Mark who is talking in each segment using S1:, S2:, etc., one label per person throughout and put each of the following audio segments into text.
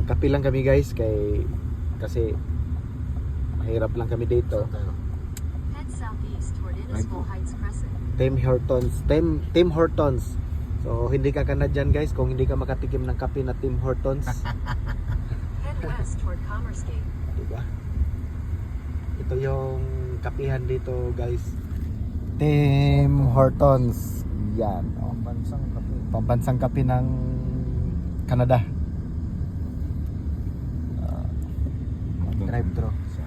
S1: magkape lang kami guys kay kasi mahirap lang kami dito.
S2: Head southeast toward Innisful Heights Crescent.
S1: Tim Hortons. Tim, Tim Hortons. So hindi ka kana dyan guys kung hindi ka makatikim ng kape na Tim Hortons.
S2: Head west toward Commerce Gate.
S1: diba? Ito yung kapihan dito guys. Tim Hortons. Yan. Oh.
S3: Bansang kape.
S1: Pambansang kape ng Canada. Uh, drive-thru.
S3: Sa,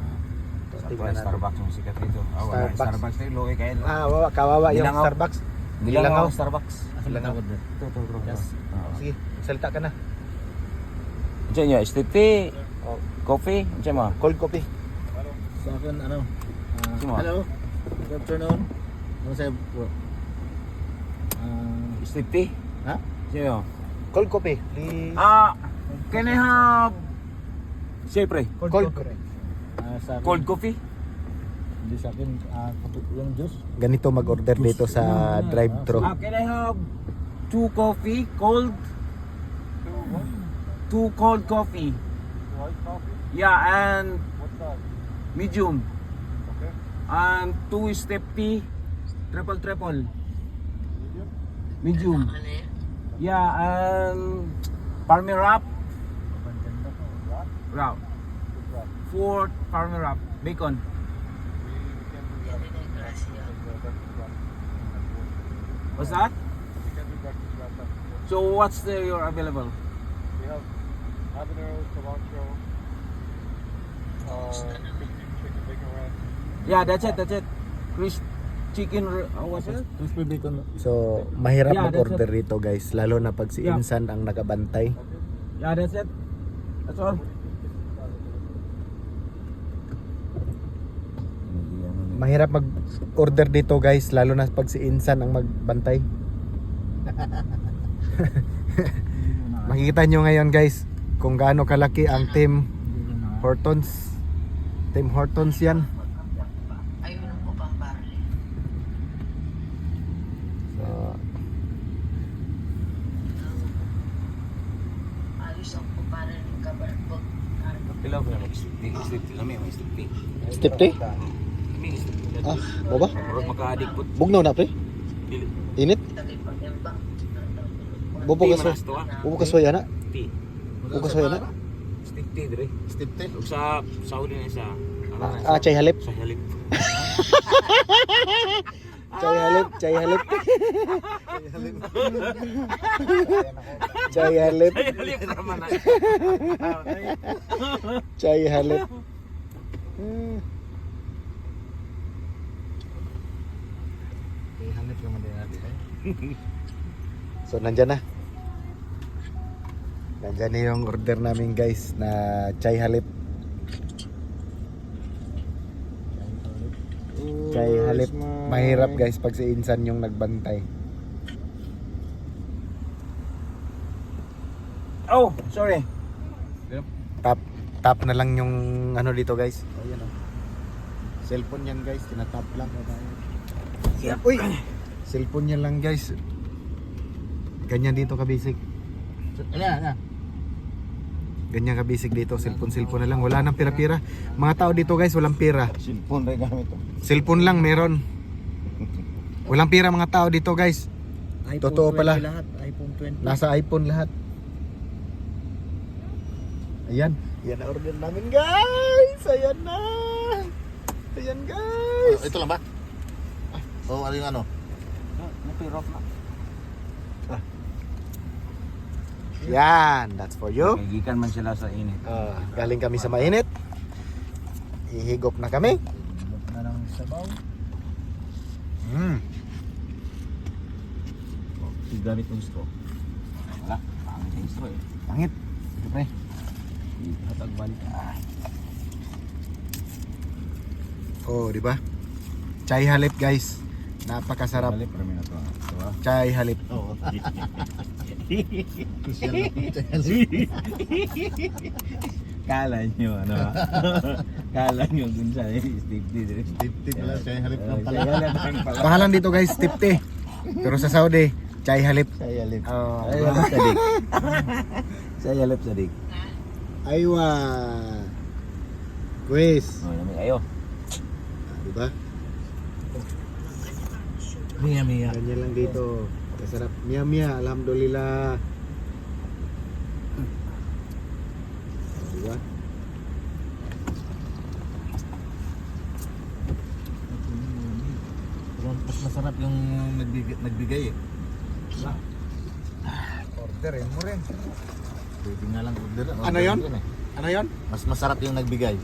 S1: Natin.
S3: Starbucks yung sikat dito. Ah, wala.
S1: Starbucks.
S3: Starbucks tayo. Loke kayo.
S1: Ah, wawa, kawawa yung
S3: Dilangaw.
S1: Starbucks.
S3: Dilangaw
S1: Dilangaw.
S3: Starbucks.
S1: Dilangaw.
S3: Ito, ito, ito.
S1: Yes. Sige, salita ka na.
S3: Diyan nyo, stiff tea,
S1: Oh,
S3: coffee, diyan mo.
S1: cold coffee.
S4: Sa akin, ano? ah,
S3: Sino?
S4: hello? Good afternoon. Ano sa'yo, bro? Ah,
S3: Stiff tea.
S4: ha?
S3: Diyan mo.
S1: Cold coffee. Please.
S3: Ah, can I have... Siyempre,
S1: Cold coffee.
S4: Ah, sa akin,
S3: cold coffee.
S4: Hindi sa akin, ah, kape- yung juice.
S1: Ganito mag-order dito sa drive-thru.
S3: Ah, can I have two coffee, cold? Two cold coffee.
S4: White coffee?
S3: Yeah, and
S4: What size?
S3: medium.
S4: Okay.
S3: And two step tea, triple triple. Medium. Yeah, and parme wrap.
S4: What?
S3: wrap. Four parme wrap, bacon.
S4: We can do that. That's the breakfast wrap.
S3: What's that?
S4: We can do breakfast wrap.
S3: So what's the your available?
S4: We have habanero, cilantro, uh, chicken bacon.
S3: Yeah, that's it, that's it. Crisp chicken, uh, what's it?
S4: Crispy bacon.
S1: So, mahirap
S3: Yeah, that's
S1: mag-order dito guys. Lalo na pag si
S3: Yeah.
S1: Insan ang nakabantay.
S3: Yeah, that's it. That's all.
S1: Mahirap mag-order dito guys. Lalo na pag si Insan ang magbantay. Makikita nyo ngayon guys kung gaano kalaki ang Tim Hortons. Tim Hortons yan. Step 3?
S3: Kami, stick tea.
S1: Ah, mo ba?
S3: Murag maka-addict po.
S1: Bugnaw na pre?
S3: Dili.
S1: Init?
S5: Tagay pag-embang.
S1: Bubo
S3: Tea
S1: ka so.
S3: manas to, ah.
S1: Bubo ka so yan na.
S3: Tea.
S1: Bubo ka so yan na.
S3: Stick tea, dire.
S4: Step tea.
S3: Ug sa Saudi na isa. ano na,
S1: Ah, chay halip.
S3: Sa halip.
S1: Chay halip, chay halip. Chay halip,
S3: Ay, halip naman na.
S1: chay halip. Hmm.
S4: Hanip naman din natin eh.
S1: So nandyan na. Nandyan na yung order namin guys na chai halip. Chai halip. Mahirap guys pag si Insan yung nagbantay.
S3: Oh, sorry.
S1: Tap tap na lang yung ano dito guys. Ayan oh. Cellphone yan guys, tinatap lang. Uy! Cellphone yan lang guys. Ganyan dito ka basic.
S4: Ano, ano?
S1: Ganyan ka basic dito, cellphone cellphone na lang. Wala nang pira-pira. Mga tao dito guys, walang pira.
S4: Cellphone rin gamit to.
S1: Cellphone lang meron. Walang pira mga tao dito guys. Totoo
S4: 20
S1: pala.
S4: lahat. iPhone 20.
S1: Nasa iPhone lahat. Ayan. Yan na order namin guys. Ayan na. Ayan guys.
S4: ito lang ba? Oh, ano yung ano?
S3: Napirop na.
S1: Yan. That's for you.
S3: Nagigikan man sila sa init.
S1: Ah, galing kami sa mainit. Ihigop na kami.
S4: Na ng sabaw.
S1: Mm.
S3: Gamit yung straw. Wala. Pangit yung straw eh.
S1: Pangit. Siyempre.
S3: Hatag balik.
S1: Oh, di ba? Chai halip guys. Napakasarap.
S3: Balik, marami na to. ah. Diba?
S1: Chai halip.
S4: Oo.
S3: Kala nyo, ano ha? Kala nyo dun sa Steve D.
S4: Tip tip lang siya halip lang pala.
S3: pala.
S1: Pangalan dito guys, tipte. Pero sa Saudi, chai halip.
S4: Sa halip.
S1: Oh,
S3: Sa yalip sa dig. Sa yalip sa dig.
S1: Aywa. Quiz.
S3: Oh, kayo.
S1: Ah, di ba?
S3: Mia, Mia.
S1: Ganyan lang dito. Masarap. Mia mia, alhamdulillah. Di ba?
S3: Mas masarap yung nagbigay, nagbigay eh.
S1: Order mo rin.
S3: Pwede nga lang order.
S1: Ano yun? Ano yon?
S3: Mas masarap yung nagbigay.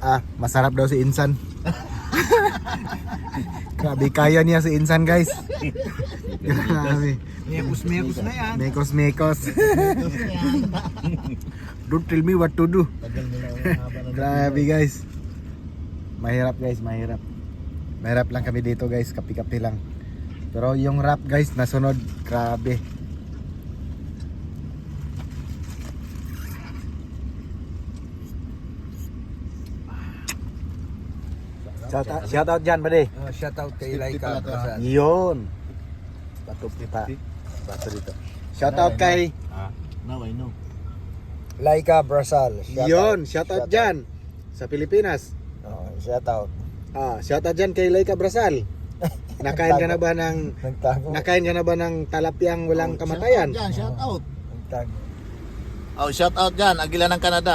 S1: Ah, masarap daw si Insan. Grabe, kaya niya si Insan, guys. Grabe.
S3: Mekos, mekos na yan.
S1: Mekos, mekos. Don't tell me what to do. Grabe, guys. Mahirap, guys, mahirap. Mahirap lang kami dito, guys. Kapi-kapi lang. Pero yung rap, guys, nasunod. Grabe. Shout out, shout out dyan, buddy.
S4: Oh, shout out kay Laika Prasad.
S1: Yun. Bato pa. Bato dito. Shout out kay
S3: Ah, now I know.
S4: Laika Brasal. Shout
S1: Yun,
S4: out.
S1: shout out dyan sa Pilipinas.
S4: Oh, shout out.
S1: Ah, shout out dyan kay Laika Brasal. Nakain ka na ba ng
S4: Nagtago.
S1: nakain ka na ba ng talapyang walang kamatayan?
S3: Shout out dyan, shout out.
S4: Nagtago.
S3: Oh, shout out dyan, Agila ng Canada.